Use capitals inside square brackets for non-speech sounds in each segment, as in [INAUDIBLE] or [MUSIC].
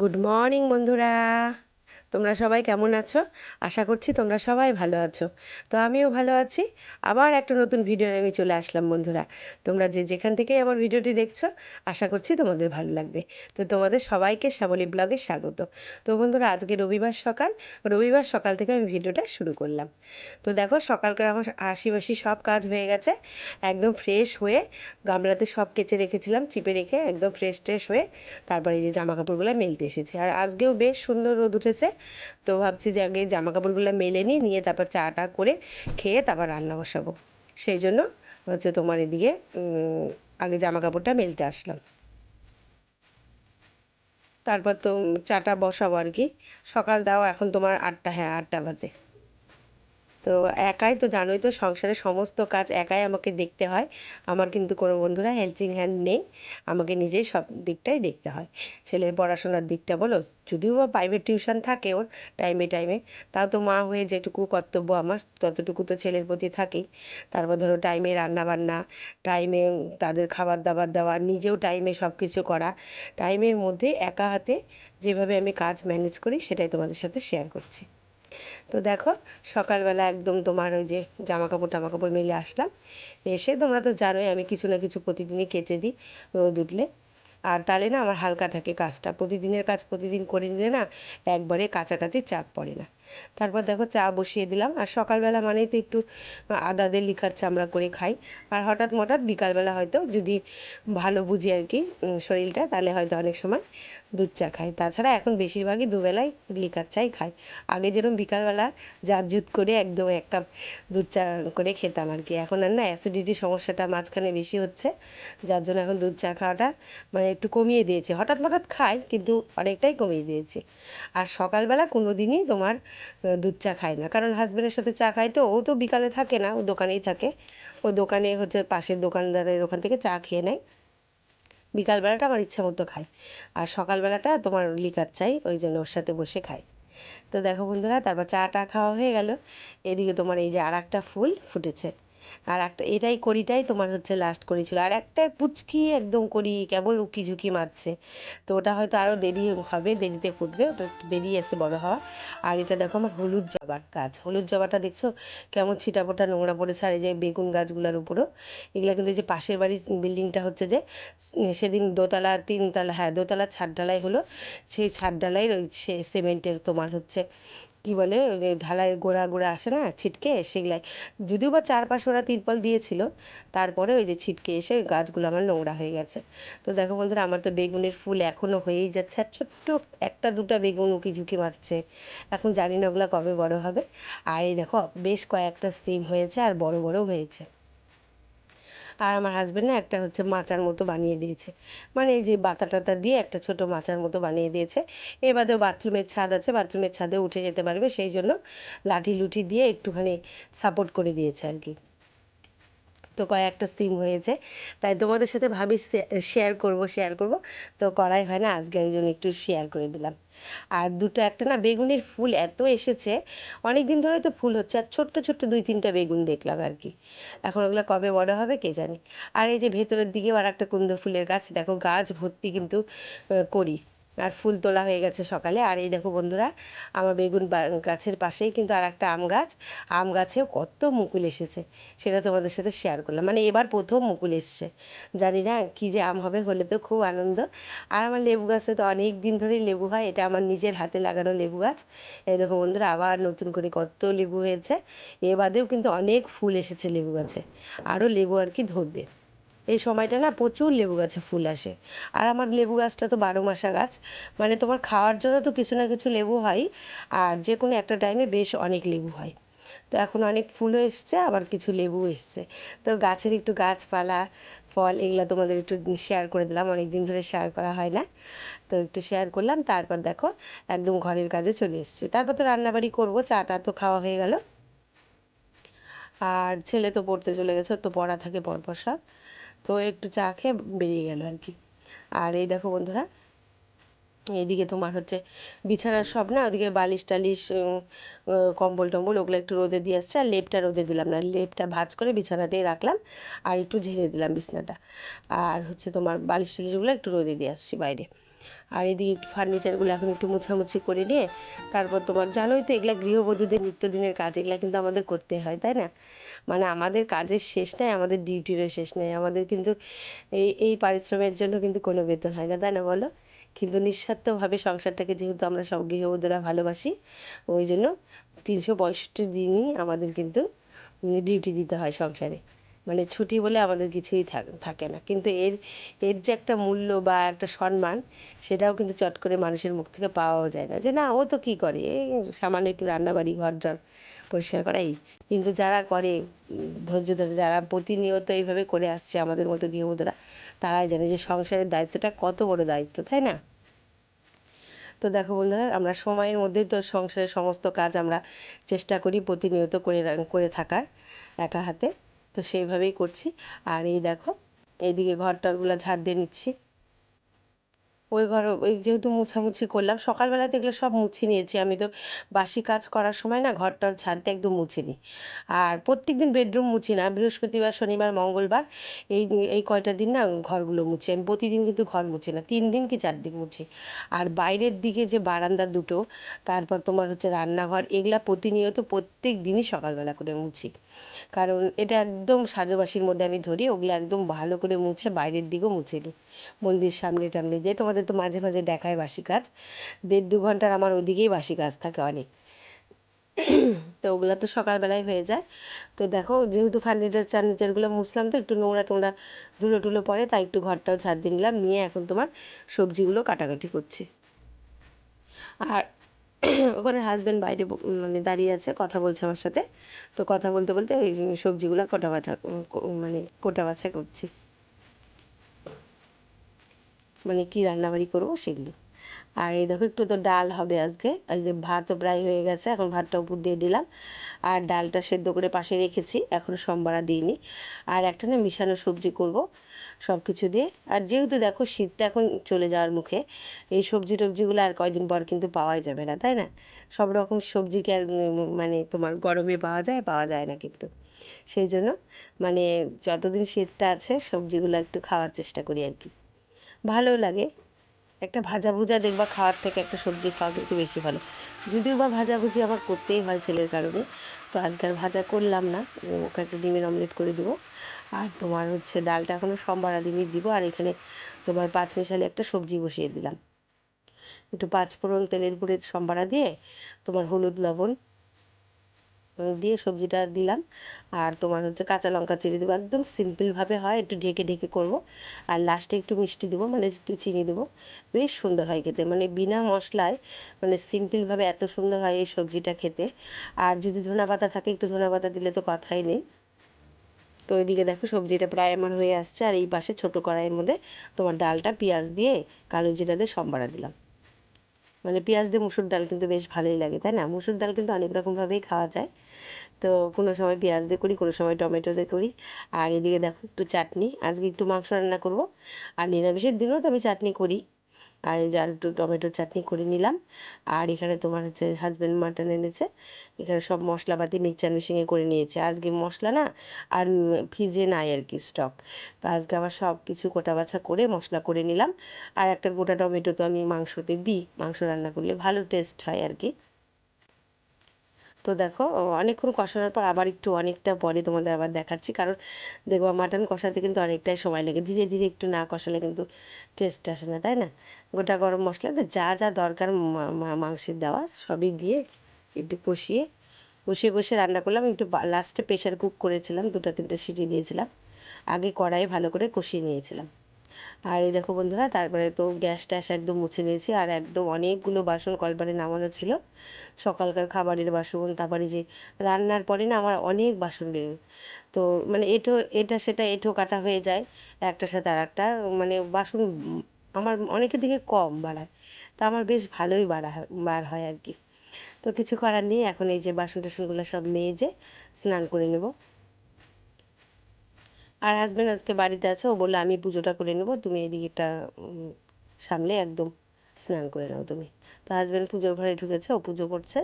Good morning বন্ধুরা। তোমরা সবাই কেমন আছো? আশা করছি তোমরা সবাই ভালো আছো। তো আমিও ভালো আছি। আবার একটা নতুন ভিডিও আমি চলে আসলাম, বন্ধুরা। তোমরা যে যেখান থেকেই আমার ভিডিওটি দেখছ, আশা করছি তোমাদের ভালো লাগবে। তো তোমাদের সবাইকে শ্যামলী ব্লগে স্বাগত। তো বন্ধুরা, আজকে রবিবার সকাল। রবিবার সকাল থেকে আমি ভিডিওটা শুরু করলাম। তো দেখো, সকালকার আমার আশিবাসি সব কাজ হয়ে গেছে। একদম ফ্রেশ হয়ে গামলাতে সব কেচে রেখেছিলাম, চিপে রেখে একদম ফ্রেশ ট্রেশ হয়ে তারপরে এই যে জামা কাপড়গুলো মেলতে এসেছি। আর আজকেও বেশ সুন্দর রোদ উঠেছে। তো ভাবছি যে আগে জামা কাপড়গুলো মেলে নিই, নিয়ে তারপর চা টা করে খেয়ে তারপর রান্না বসাবো। সেই জন্য হচ্ছে তোমার এদিকে আগে জামা কাপড়টা মেলতে আসলাম। তারপর তো চাটা বসাবো আর কি। সকাল দাও, এখন তোমার আটটা হ্যাঁ আটটা বাজে। তো একাই তো জানোই তো সংসারের সমস্ত কাজ একাই আমাকে দেখতে হয়। আমার কিন্তু কোনো বন্ধুরা হেল্পিং হ্যান্ড নেই। আমাকে নিজেই সব দিকটাই দেখতে হয়। ছেলের পড়াশোনার দিকটা বলো, যদিও বা প্রাইভেট টিউশন থাকে ওর টাইমে টাইমে তাও তো মা হয়ে যেটুকু কর্তব্য আমার, ততটুকু তো ছেলের প্রতি থাকেই। তারপর ধরো টাইমে রান্না বান্না টাইমে তাদের খাবার দাবার দেওয়া, নিজেও টাইমে সব কিছু করা। টাইমের মধ্যে একা হাতে যেভাবে আমি কাজ ম্যানেজ করি, সেটাই তোমাদের সাথে শেয়ার করছি। তো দেখো, সকালবেলা একদম তোমার ওই যে জামা কাপড় টামা কাপড় মেলে আসলাম। এসে তোমরা তো জানোই আমি কিছু না কিছু প্রতিদিনই কেচে দিই রোদ উঠলে। আর তাহলে না আমার হালকা থাকে কাজটা। প্রতিদিনের কাজ প্রতিদিন করে নিলে না একবারে কাছাকাছি চাপ পড়ে না। তারপর দেখো চা বসিয়ে দিলাম। আর সকালবেলা মানেই তো একটু আদা দিয়ে লিকার চামড়া করে খাই। আর হঠাৎ মঠাৎ বিকালবেলা হয়তো যদি ভালো বুঝি আর কি শরীরটা, তাহলে হয়তো অনেক সময় দুধ চা খাই তাছাড়া এখন বেশিরভাগই দুবেলাই লিকার চাই খাই আগে যেরকম বিকালবেলা জাত জুত করে একদম এক কাপ দুধ চা করে খেতাম আর কি। এখন আর না অ্যাসিডিটির সমস্যাটা মাঝখানে বেশি হচ্ছে। যার জন্য এখন দুধ চা খাওয়াটা মানে একটু কমিয়ে দিয়েছে। হঠাৎ হঠাৎ খাই কিন্তু অনেকটাই কমিয়ে দিয়েছে। আর সকালবেলা কোনো দিনই তোমার দুধ চা খাই না। কারণ হাজব্যান্ডের সাথে চা খাই তো, ও তো বিকালে থাকে না, ও দোকানেই থাকে। ও দোকানে হচ্ছে পাশের দোকানদারের ওখান থেকে চা খেয়ে নেয়। বিকালবেলাটা আমার ইচ্ছা মতো খাই। আর সকালবেলাটা তোমার লিকার চাই, ওই জন্য ওর সাথে বসে খাই। তো দেখো বন্ধুরা, তারপর চা টা খাওয়া হয়ে গেল। এদিকে তোমার এই যে আর একটা ফুল ফুটেছে। আর একটা এটাই করিটাই তোমার হচ্ছে লাস্ট করেছিল। আর একটা পুচকি একদম করি, কেবল উকি ঝুঁকি মারছে। তো ওটা হয়তো আরও দেরি হবে, দেরিতে ফুটবে, ওটা একটু দেরি এসে বড় হওয়া। আর এটা দেখো আমার হলুদ জবার গাছ। হলুদ জবাটা দেখছ? কেমন ছিটাপোটা নোংরা পড়েছে, আর এই যে বেগুন গাছগুলোর উপরও। এগুলো কিন্তু যে পাশের বাড়ির বিল্ডিংটা হচ্ছে যে সেদিন দোতলা, তিনতলা হ্যাঁ দোতলা ছাদ ঢালাই হলো। সেই ছাদ ঢালাই ওই সিমেন্টের তোমার হচ্ছে কী বলে ঢালাইয়ের গোড়া গোড়া আসে না, ছিটকে সেগুলাই। যদিও বা চারপাশে ওরা তিরপল দিয়েছিল, তারপরে ওই যে ছিটকে এসে গাছগুলো আমার নোংরা হয়ে গেছে। তো দেখো বন্ধুরা, আমার তো বেগুনের ফুল এখনও হয়েই যাচ্ছে, আর ছোট্ট একটা দুটা বেগুন উঁকি ঝুঁকি মারছে। এখন জানি না ওগুলো কবে বড় হবে। আর এই দেখো, বেশ কয়েকটা সিম হয়েছে আর বড় বড় হয়েছে। আর আমার হাজব্যান্ড না একটা হচ্ছে মাচার মতো বানিয়ে দিয়েছে। মানে এই যে বাতা টাতা দিয়ে একটা ছোট মাচার মতো বানিয়ে দিয়েছে। এবারেও বাথরুমের ছাদ আছে বাথরুমের ছাদে উঠে যেতে পারবে। সেই জন্য লাঠি লুঠি দিয়ে একটুখানি সাপোর্ট করে দিয়েছে আর কি। তো কয়েকটা সিম হয়েছে। তাই তোমাদের সাথে ভাবি শেয়ার করব শেয়ার করব। তো করাই হয় না, আজকে একজন একটু শেয়ার করে দিলাম। আর দুটো একটা না বেগুনের ফুল এত এসেছে অনেক দিন ধরে তো ফুল হচ্ছে, আর ছোট্ট ছোট্ট দুই তিনটা বেগুন দেখলাম আর কি। এখন ওগুলো কবে বড় হবে কে জানে। আর এই যে ভেতরের দিকেও আর একটা কুন্দ ফুলের গাছ, দেখো গাছ ভর্তি কিন্তু করি। আর ফুল তোলা হয়ে গেছে সকালে। আর এই দেখো বন্ধুরা, আমার বেগুন গাছের পাশেই কিন্তু আর একটা আম গাছ। আম গাছেও কত মুকুল এসেছে, সেটা তোমাদের সাথে শেয়ার করলাম। মানে এবার প্রথম মুকুল এসছে। জানি না কী যে আম হবে, হলে তো খুব আনন্দ। আর আমার লেবু গাছে তো অনেক দিন ধরেই লেবু হয়, এটা আমার নিজের হাতে লাগানো লেবু গাছ। এই দেখো বন্ধুরা, আবার নতুন করে কত লেবু হয়েছে। এ বাদেও কিন্তু অনেক ফুল এসেছে লেবু গাছে। আরও লেবু আর কি ধরবে। এই সময়টা না প্রচুর লেবু গাছে ফুল আসে। আর আমার লেবু গাছটা তো বারো মাসা গাছ মানে তোমার খাওয়ার জন্য তো কিছু না কিছু লেবু হয়, আর যে কোনো একটা টাইমে বেশ অনেক লেবু হয়। তো এখন অনেক ফুলও এসছে, আবার কিছু লেবু এসছে। তো গাছের একটু গাছপালা, ফল এগুলো তোমাদের একটু শেয়ার করে দিলাম অনেক দিন ধরে শেয়ার করা হয় না। তো একটু শেয়ার করলাম, তারপর দেখো একদম ঘরের কাজে চলে এসছে। তারপর তো রান্নাবাড়ি করব, চাটা তো খাওয়া হয়ে গেল। আর ছেলে তো পড়তে চলে গেছে তো পড়া থাকে পরপর সব। তো একটু চা খেয়ে বেরিয়ে গেল আর কি। আর এই দেখো বন্ধুরা এদিকে তোমার হচ্ছে বিছানার সব না, ওদিকে বালিশ টালিশ কম্বল টম্বল ওগুলো একটু রোদে দিয়ে আসছে, আর লেপটা রোদে দিলাম না, লেপটা ভাজ করে বিছানাতেই রাখলাম আর একটু ঝেড়ে দিলাম বিছানাটা। আর হচ্ছে তোমার বালিশ টালিশগুলো একটু রোদে দিয়ে আসছি বাইরে। আর এদিকে ফার্নিচারগুলো এখন একটু মোছামুছি করে নিয়ে তারপর তোমার জানোই তো এগুলা গৃহবধূদের নিত্যদিনের কাজ, এগুলা কিন্তু আমাদের করতে হয়, তাই না? মানে আমাদের কাজের শেষ নাই, আমাদের ডিউটিরও শেষ নাই, আমাদের কিন্তু এই এই পারিশ্রমের জন্য কিন্তু কোনো বেতন হয় না, তাই না বলো? কিন্তু নিঃস্বার্থভাবে সংসারটাকে যেহেতু আমরা সব গৃহবধূরা ভালোবাসি, ওই জন্য তিনশো পঁয়ষট্টি দিনই আমাদের কিন্তু ডিউটি দিতে হয় সংসারে। মানে ছুটি বলে আমাদের কিছুই থাকে না। কিন্তু এর এর যে একটা মূল্য বা একটা সম্মান, সেটাও কিন্তু চট করে মানুষের মুখ থেকে পাওয়াও যায় না। যে না, ও তো কী করে? এই সামান্য একটু রান্নাবাড়ি ঘর জল পরিষ্কার করা, এই। কিন্তু যারা করে, ধৈর্য ধরে, যারা প্রতিনিয়ত এইভাবে করে আসছে আমাদের মতো গৃহবধূরা, তারাই জানে যে সংসারের দায়িত্বটা কত বড় দায়িত্ব, তাই না? তো দেখো বন্ধুরা, আমরা সময়ের মধ্যেই তো সংসারের সমস্ত কাজ আমরা চেষ্টা করি প্রতিনিয়ত করে করে থাকার, একা হাতে। তো সেইভাবেই করছি। আর এই দেখো এইদিকে ঘর টরগুলো ঝাড় দিয়ে নিচ্ছি। ওই ঘর, ওই যেহেতু মুছামুছি করলাম, সকালবেলাতে এগুলো সব মুছে নিয়েছি। আমি তো বাসি কাজ করার সময় না ঘরটার ছাদ দিয়ে একদম মুছে নিই আর প্রত্যেক দিন বেডরুম মুছি না, বৃহস্পতিবার, শনিবার, মঙ্গলবার, এই এই কয়টা দিন না ঘরগুলো মুছি। আমি প্রতিদিন কিন্তু ঘর মুছি না, তিন দিন কি চার দিন মুছি। আর বাইরের দিকে যে বারান্দা দুটো, তারপর তোমার হচ্ছে রান্নাঘর, এগুলা প্রতিনিয়ত প্রত্যেক দিনই সকালবেলা করে মুছি। কারণ এটা একদম সাজবাসির মধ্যে আমি ধরি, ওগুলো একদম ভালো করে মুছে বাইরের দিকেও মুছে নিই মন্দির সামনে টামনে দিয়ে তোমাদের তো মাঝে মাঝে দেখায় বাসি কাজ দেড় দু ঘণ্টার আমার ওদিকেই বাসি কাজ থাকে অনেক। [CLEARS THROAT] তো ওগুলো তো সকালবেলায় হয়ে যায়। তো দেখো, যেহেতু ফার্নিচার চার্নিচারগুলো মুছলাম তো, একটু নোংরা টোংরা ধুলো টুলো পরে তাই একটু ঘরটাও ছাদ দিয়ে নিলাম, নিয়ে এখন তোমার সবজিগুলো কাটাকাটি করছি। আর [CLEARS THROAT] ওখানে হাজব্যান্ড বাইরে মানে দাঁড়িয়ে আছে, কথা বলছে আমার সাথে। তো কথা বলতে বলতে ওই সবজিগুলো কোটা বাছা মানে কোটা বাছা করছি। মানে কী রান্নাবাড়ি করব সেগুলো। আর এই দেখো, একটু তো ডাল হবে আজকে। এই যে ভাতও প্রায় হয়ে গেছে, এখন ভাতটা উপর দিয়ে দিলাম। আর ডালটা সেদ্ধ করে পাশে রেখেছি এখনও সম্বারা দিইনি। আর একটা না মিশানো সবজি করব সব কিছু দিয়ে। আর যেহেতু দেখো শীতটা এখন চলে যাওয়ার মুখে, এই সবজি টবজিগুলো আর কয়দিন পর কিন্তু পাওয়াই যাবে না, তাই না? সব রকম সবজিকে আর মানে তোমার গরমে পাওয়া যায় পাওয়া যায় না কিন্তু। সেই জন্য মানে যতদিন শীতটা আছে, সবজিগুলো একটু খাওয়ার চেষ্টা করি আর কি। ভালো লাগে। একটা ভাজা ভুজা দেখবা খাওয়ার থেকে একটা সবজি খাওয়া কিন্তু বেশি ভালো। যদিও বা ভাজাভুজি আমার করতেই হয় ছেলের কারণে, তো আজকাল ভাজা করলাম না। ওকে একটা ডিমের অমলেট করে দেবো। আর তোমার হচ্ছে ডালটা এখনও সোমবার দিনই দিব। আর এখানে তোমার পাঁচ মিশালে একটা সবজি বসিয়ে দিলাম। একটু পাঁচ ফোড়ন তেলের উপরে সম্বারা দিয়ে তোমার হলুদ লবণ দিয়ে সবজিটা দিলাম। আর তোমার হচ্ছে কাঁচা লঙ্কা চিনি দেবো। একদম সিম্পলভাবে হয়, একটু ঢেকে ঢেকে করব। আর লাস্টে একটু মিষ্টি দেবো মানে একটু চিনি দেবো। বেশ সুন্দর হয় খেতে মানে বিনা মশলায় মানে সিম্পলভাবে এত সুন্দর হয় এই সবজিটা খেতে। আর যদি ধনা পাতা থাকে, একটু ধনা পাতা দিলে তো কথাই নেই। তো ওইদিকে দেখো সবজিটা প্রায় আমার হয়ে আসছে। আর এই পাশে ছোটো কড়াইয়ের মধ্যে তোমার ডালটা, পেঁয়াজ দিয়ে কালো জিরা দিয়ে সম্বারা দিলাম। মানে পেঁয়াজ দিয়ে মুসুর ডাল কিন্তু বেশ ভালোই লাগে, তাই না? মুসুর ডাল কিন্তু অনেক রকমভাবেই খাওয়া যায়। তো কোনো সময় পেঁয়াজ দিয়ে করি, কোনো সময় টমেটো দিয়ে করি। আর এদিকে দেখো একটু চাটনি। আজকে একটু মাংস রান্না করব। আর নিরামিষের দিনেও তো আমি চাটনি করি। আর এই যে আর একটু টমেটোর চাটনি করে নিলাম। আর এখানে তোমার হচ্ছে হাজব্যান্ড মাটন এনেছে। এখানে সব মশলাপাতি মিক্সচার মিশিয়ে করে নিয়েছে। আজকে মশলা না আর ফ্রিজে নাই আর কি স্টক তো আজকে আবার সব কিছু কোটা বাছা করে মশলা করে নিলাম। আর একটা গোটা টমেটো তো আমি মাংসতে দিই। মাংস রান্না করলে ভালো টেস্ট হয় আর কি। তো দেখো, অনেকক্ষণ কষানোর পর আবার একটু অনেকটা পরে তোমাদের আবার দেখাচ্ছি। কারণ দেখব মাটন কষাতে কিন্তু অনেকটাই সময় লাগে। ধীরে ধীরে একটু না কষালে কিন্তু টেস্ট আসে না, তাই না? গোটা গরম মশলাতে যা যা দরকার মাংসের দেওয়া সবই দিয়ে একটু কষিয়ে কষিয়ে কষিয়ে রান্না করলাম। একটু লাস্টে প্রেশার কুক করেছিলাম, দুটো, তিনটে সিটি দিয়েছিলাম। আগে কড়াইয়ে ভালো করে কষিয়ে নিয়েছিলাম। আর এই দেখো বন্ধুরা, তারপরে তো গ্যাস ট্যাস একদম মুছে নিয়েছি আর একদম অনেকগুলো বাসন কলবারে নামানো ছিল। সকালকার খাবারের বাসন, তারপরে যে রান্নার পরে না আমার অনেক বাসন বেরোয় তো মানে এটো, এটা সেটা এঁটো কাটা হয়ে যায় একটার সাথে আর একটা মানে বাসন আমার অনেকের দিকে কম বাড়ায়, তা আমার বেশ ভালোই বাড়া বার হয় আর কি। তো কিছু করার নেই, এখন এই যে বাসন টাসনগুলো সব মেজে স্নান করে নেব। আর হাজব্যান্ড আজকে বাড়িতে আছে, ও বলল, আমি পুজোটা করে নেব, তুমি এদিকেটা সামলে একদম স্নান করে নাও তুমি। তো হাজব্যান্ড পুজোর ঘরে ঢুকেছে, ও পুজো করছে।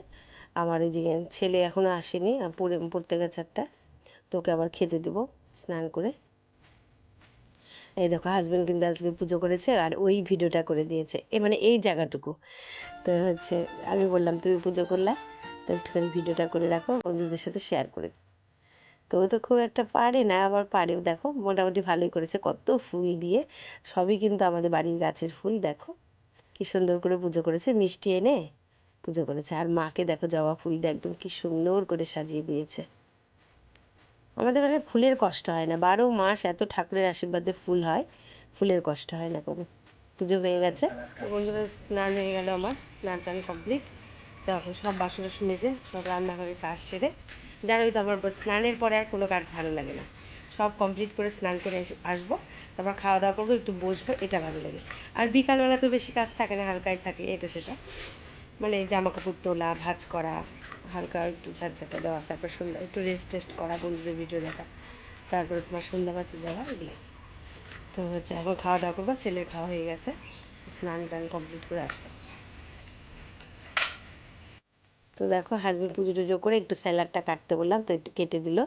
আমার যে ছেলে এখনও আসেনি পড়ে, পড়তে গেছে একটা। তোকে আবার খেতে দেবো, স্নান করে। এই দেখো হাজব্যান্ড কিন্তু আজকে পুজো করেছে, আর ওই ভিডিওটা করে দিয়েছে। এ মানে এই জায়গাটুকু। তো হচ্ছে, আমি বললাম, তুমি পুজো করলা, তো একটুখানি ভিডিওটা করে রাখো, বন্ধুদের সাথে শেয়ার করে। তো ও তো খুব একটা পারে না, আবার পারেও। দেখো, মোটামুটি ভালোই করেছে। কত ফুল দিয়ে, সবই কিন্তু আমাদের বাড়ির গাছের ফুল, দেখো। কি সুন্দর করে পুজো করেছে, মিষ্টি এনে পুজো করেছে। আর মাকে দেখো, জবা ফুল দিয়ে একদম কি সুন্দর করে সাজিয়ে দিয়েছে। আমাদের মানে ফুলের কষ্ট হয় না। বারো মাস এত ঠাকুরের আশীর্বাদে ফুল হয়, ফুলের কষ্ট হয় না কোনো পুজো হয়ে গেছে। বন্ধুরা, স্নান হয়ে গেল আমার। স্নান টান কমপ্লিট দেখো, সব বাসন টাসন মেজে, সব রান্নাঘরের কাজ সেরে জানোই তো আমার স্নানের পরে আর কোনো কাজ ভালো লাগে না। সব কমপ্লিট করে স্নান করে আসব, তারপর খাওয়া দাওয়া করব, একটু বসবো, এটা ভালো লাগে। আর বিকালবেলা তো বেশি কাজ থাকে না, হালকাই থাকে, এটা সেটা। মানে জামা কাপড় তোলা, ভাজ করা, হালকা একটু ঝাঁঝাটা দেওয়া, তারপর সন্ধ্যা, একটু রেস্ট টেস্ট করা, বন্ধুদের ভিডিও দেখা, তারপরে তোমার সন্ধ্যাবাতি দেওয়া এগুলো তো হচ্ছে এখন খাওয়া দাওয়া করব, ছেলের খাওয়া হয়ে গেছে স্নান টান কমপ্লিট করে আসব। তো দেখো হাজব্যান্ড পুজো টুজো করে একটু স্যালাডটা কাটতে বললাম, তো একটু কেটে দিল।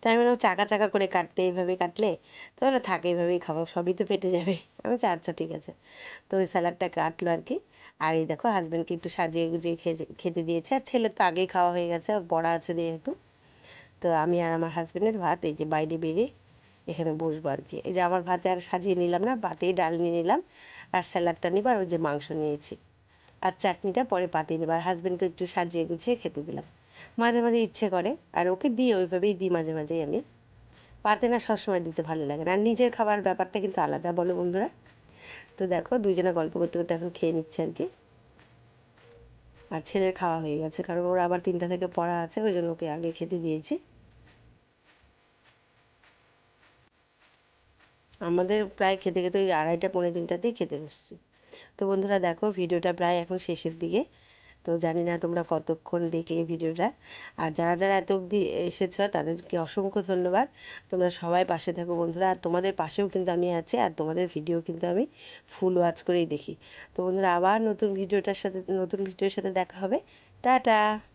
তাই আমি বললাম, চাকা চাকা করে কাটতে এইভাবে কাটলে? তো বলে থাকে, এইভাবেই খাব, সবই তো পেটে যাবে। আমি বলছি আচ্ছা ঠিক আছে। তো ওই স্যালাডটা কাটলো আর কি। আর এই দেখো হাজব্যান্ডকে একটু সাজিয়ে গুজিয়ে খেতে দিয়েছে। আর ছেলের তো আগেই খাওয়া হয়ে গেছে আর বড়া আছে যেহেতু। তো আমি আর আমার হাজব্যান্ডের ভাত এই যে বাইরে বেরিয়ে এখানে বসবো আর কি। এই যে আমার ভাতে আর সাজিয়ে নিলাম না, ভাতেই ডাল নিয়ে নিলাম। আর স্যালাডটা নিব আর ওই যে মাংস নিয়েছি। আর চাটনিটা পরে পাতিয়ে নেব আর হাজব্যান্ডকে একটু সাজিয়ে গুছিয়ে খেতে দিলাম। মাঝে মাঝে ইচ্ছে করে, আর ওকে দিই ওইভাবেই দিই মাঝে মাঝেই আমি। পাতে না সবসময় দিতে ভালো লাগে না। আর নিজের খাবার ব্যাপারটা কিন্তু আলাদা, বলো বন্ধুরা। তো দেখো দুজনে গল্প করতে করতে এখন খেয়ে নিচ্ছে আর কি। আর ছেলের খাওয়া হয়ে গেছে, কারণ ওর আবার তিনটা থেকে পড়া আছে, ওই জন্য ওকে আগে খেতে দিয়েছি। আমাদের প্রায় খেতে খেতে ওই আড়াইটা, পৌনে তিনটাতেই খেতে বসছি। তো বন্ধুরা দেখো ভিডিওটা প্রায় এখন শেষের দিকে। তো জানি না তোমরা কতক্ষণ দেখলে ভিডিওটা। আর যারা যারা এত অবধি এসেছ, তাদেরকে অসংখ্য ধন্যবাদ। তোমরা সবাই পাশে থাকো বন্ধুরা। আর তোমাদের পাশেও কিন্তু আমি আছি, আর তোমাদের ভিডিও কিন্তু আমি ফুল ওয়াচ করেই দেখি। তো বন্ধুরা আবার নতুন ভিডিওটার সাথে, নতুন ভিডিওর সাথে দেখা হবে। টাটা!